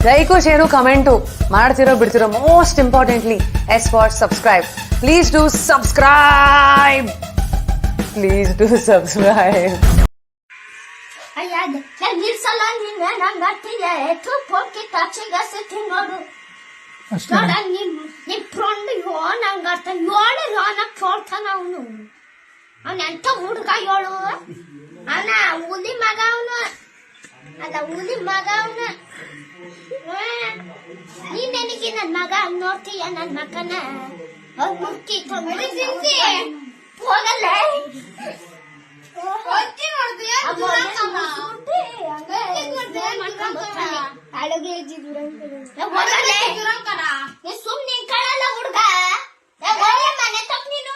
Like share comment ಮಾಡ್ತಿರೋ ಬಿಡ್ತಿರೋ most importantly S for subscribe please do subscribe please do subscribe ಅಯ್ಯ ನಾನು ನಿಲ್ಸಲ್ಲ ನಿನ್ನ ನಂಗೆ ಅಟ್ಟಿಲ್ಲ ಎತ್ತು ಪೋಕಿ ತಚ್ಚಿಗಸ ತಿನ್ನೋಡು ಅಷ್ಟೇ ನೋಡ ನಿಮ್ ನಿಮ್ ಫ್ರೆಂಡ್ ಯೋ ನಂಗೆ ಅರ್ಥ ಏಳು ಯೋ ನಂಗೆ ಕೇಳ್ತಾನ ಅವನು ಅವನ ಎಂತ ಹುಡುಗ ಏಳು ಅವನ ಹುಲಿ ಮಗ ಅವನು ಅಲ್ಲ ಹುಲಿ ಮಗ ಅವನ. ನೀ ನನಗೆ ನನ್ನ ಮಗ ನೋಡ್ತೀಯ ನನ್ನ ಮಗನ? ಅವ್ರು ಮುಕ್ಕಿ ಹೋಗಲ್ಲ. ಸುಮ್ನೆ ಕಳಲ್ಲ ಹುಡ್ಗ ಒಳ್ಳೆ ಮನೆ ತಪ್ಪ ನೀನು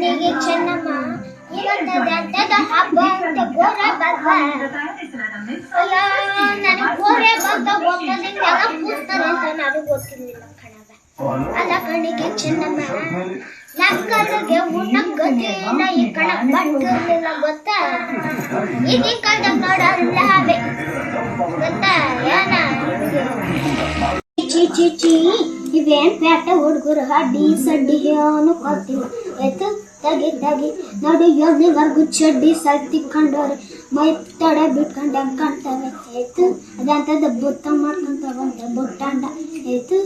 ಕಣಿಗೆ ಚೆನ್ನಮ್ಮ. ಇವತ್ತ ದಂತದ ಹಬ್ಬ ಅಂತ ಗೋರ ಬಲ್ವ ಅಲ್ಲ ನನಗೆ ಗೋರೆ ಬಂತ ಒಬ್ಬದಿಂದೆಲ್ಲ ಕೂಸ್ತಾರೆ ಅಂತ ನಾನು ಗೊತ್ತಿರ್ಲಿಲ್ಲ ಕಣವ ಅಲ್ಲ ಕಣಿಗೆ ಚೆನ್ನಮ್ಮ. ನಕ್ಕರಿಗೆ ಉಣ್ಣಕ್ಕೆ ಈ ಕಣ ಬಂದಿರ್ಲಿಲ್ಲ ಗೊತ್ತಾ? ಇದೀಗ ಕಾಲದಾಗ ಚಿ ಚಿ ಚಿ ಇವೇನ್ ಪ್ಯಾಟ ಹುಡುಗರು ಹಡ್ಡಿ ಸಡ್ಡಿ ಅವನು ಕೊತ್ತಿಲ್ಲ ಎತ್ತು ತಗಿ ತಗಿ ನೋಡಿ ಯೋಗಿವರೆಗೂ ಚಡ್ಡಿ ಸಲ್ತಿ ಕಂಡವ್ರೆ ಮೈ ತಡೆ ಬಿಟ್ಕೊಂಡೆ ಕಾಣ್ತವೆ ಎತ್ತು ಅದಂತದ ಬುತ್ತ ಮಾಡ್ಕೊಂತ ಬಂದ ಬುಟ್ಟಂಡ ಎತ್ತು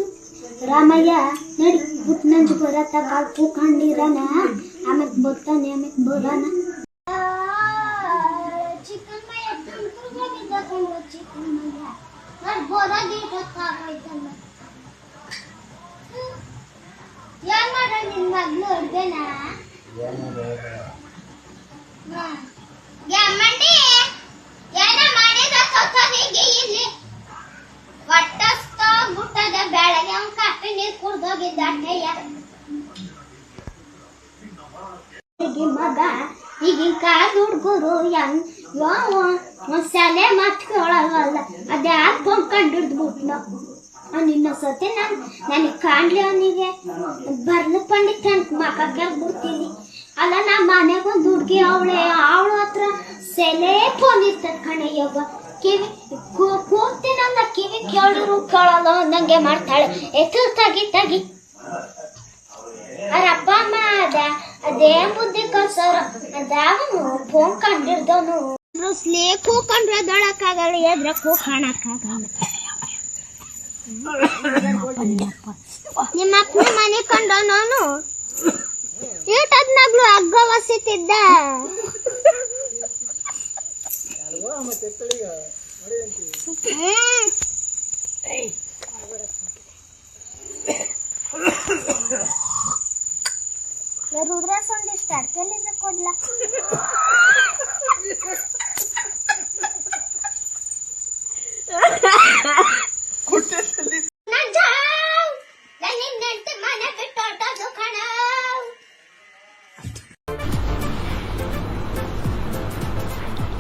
ರಾಮಯ್ಯ ನಡಿ ಬುಟ್ ನಂಜು ಬರತ್ತ ಕಾಲ್ ಕೂಕೊಂಡಿರನ ಆಮೇಲೆ ಬುತ್ತಾನೆ ಆಮೇಲೆ ಬರೋಣ ಚಿಕನ್ ಮಯ ಹೋಗಿದ್ದ ಕಣೋ ಚಿಕನ್ ಮಯ ನಾನು ಬೋರಾಗಿ ಗೊತ್ತಾಗೋಯ್ತಲ್ಲ ಏನ ಮಾಡಿದ ತೊತ್ತನಿಗೆ ಇಲ್ಲಿ. ಒಟ್ಟಸ್ತ ಗುಟ್ಟದ ಬೆಳಗ್ಗೆ ಅವ್ನ್ ಕಾಫಿ ನೀರ್ ಕುಡ್ದೋಗಿದ್ದ ಮಗ ಈಗಿನ ಕಾಲ ಹುಡುಗರು ಹೆಂಗ್ ಯಾವ ಶಾಲೆ ಮಾತು ಕೇಳಲ್ವಲ್ಲ ಅದೇ ಹಾಕೊಂಡ್ ಕಂಡಿಡ್ದ್ಬಿಟ್ನ ಸತೆ ನಾನು ನನಗೆ ಕಾಣ್ಲಿ ಅವನಿಗೆ. ಬರ್ಲು ಪಂಡಿತ್ ಅಂತ ಬಿಡ್ತೀನಿ ಅಲ್ಲ, ನಾ ಮನೆಗೆ ಒಂದು ಹುಡುಗಿ ಅವಳೆ. ಅವಳ ಹತ್ರ ಸೆಲೆ ಫೋನ್ ಇರ್ತದ ಯೋಗ ಕಿವಿ ನನ್ನ ಕಿವಿ ಕೇಳಿದ್ರು ಕೇಳಲ್ಲ ನಂಗೆ ಮಾಡ್ತಾಳೆ. ಎತ್ತು ತಗಿ ತಗಿ. ಅವ್ರ ಅಪ್ಪ ಅಮ್ಮ ಅದ. ಅದೇ ಬುದ್ಧಿ ಕಲ್ಸೋರು. ಅದಾವನು ಫೋನ್ ಕಂಡಿರ್ದವನು. ಸ್ಲೇ ಕೂಕೊಂಡ್ರೆ ದೊಳಕ್ಕಾಗಲ್ಲ ಎದ್ರ ಕೂಕಾಣಕ್ಕಾಗಲ್ಲ ನಿಮ್ಮ ಅಪ್ಪನ ಮನೆ ಕಂಡವನು ಈಟದ್ನಾಗ್ಲು ಹಗ್ಗ ವಸಿತಿದ್ದ ಹ್ಮ್. ರುದ್ರಾಸ್ ಒಂದಿಷ್ಟು ಅಡ್ಕೆಲಿದ್ರೆ ಕೊಡ್ಲ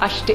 ಅಷ್ಟೇ.